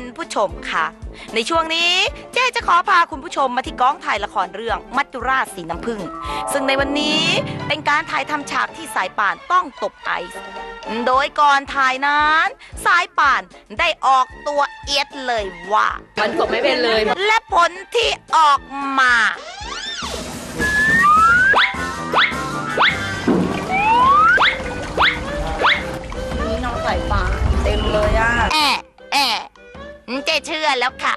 ณผู้ชมค่ะ ในช่วงนี้เจ๊จะขอพาคุณผู้ชมมาที่กองถ่ายละครเรื่องมัจจุราชสีน้ำผึ้งซึ่งในวันนี้เป็นการถ่ายทำฉากที่สายป่านต้องตบไอซ์โดยก่อนถ่ายนั้น สายป่านได้ออกตัวเอียดเลยว่า มันตกไม่เป็นเลย และผลที่ออกมา เจ๊เชื่อแล้วค่ะ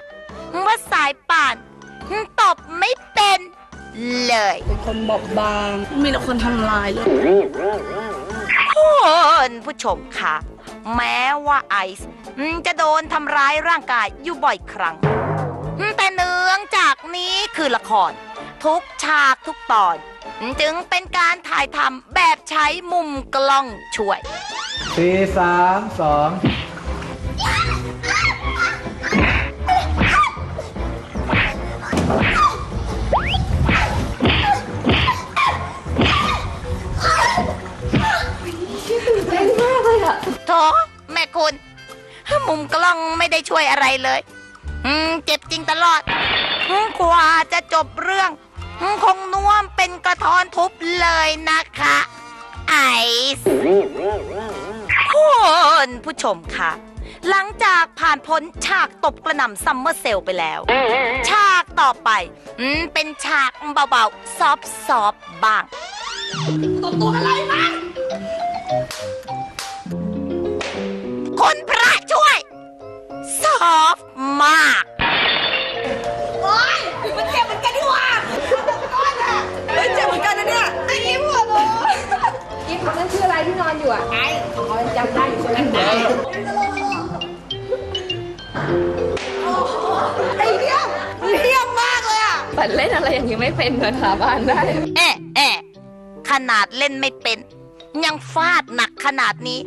ว่าสายป่านตบไม่เป็นเลย เป็นคนบอบบาง มีแต่คนทำลายเลยคุณผู้ชมค่ะ แม้ว่าไอซ์จะโดนทำร้ายร่างกายอยู่บ่อยครั้ง แต่เนื่องจากนี้คือละคร ทุกฉากทุกตอน จึงเป็นการถ่ายทำแบบใช้มุมกล้องช่วยสี่สามสอง มุมกล้องไม่ได้ช่วยอะไรเลย อืม เจ็บจริงตลอดกว่าจะจบเรื่อง คงน่วมเป็นกระทอนทุบเลยนะคะ ไอซ์คุณผู้ชมค่ะ หลังจากผ่านพ้นฉากตบกระหน่ำซัมเมอร์เซลไปแล้ว ฉากต่อไปอืมเป็นฉากเบาๆ ซอฟๆบ้างคุณ อไอ้คอยจำได้อยู่คนนั้นไหนไอ้เหี้ยเหี้ยมากเลยอะแต่เล่นอะไรอย่างนี้ไม่เป็นเดินหาบ้านได้ แอะแอะขนาดเล่นไม่เป็น ยังฟาดหนักขนาดนี้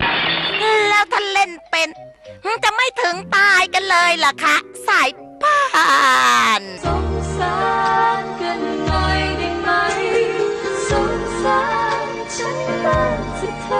แล้วถ้าเล่นเป็น จะไม่ถึงตายกันเลยล่ะคะ สายป่านสงสารกันหน่อยได้ไหมสงสารฉันบ้างสิเธอ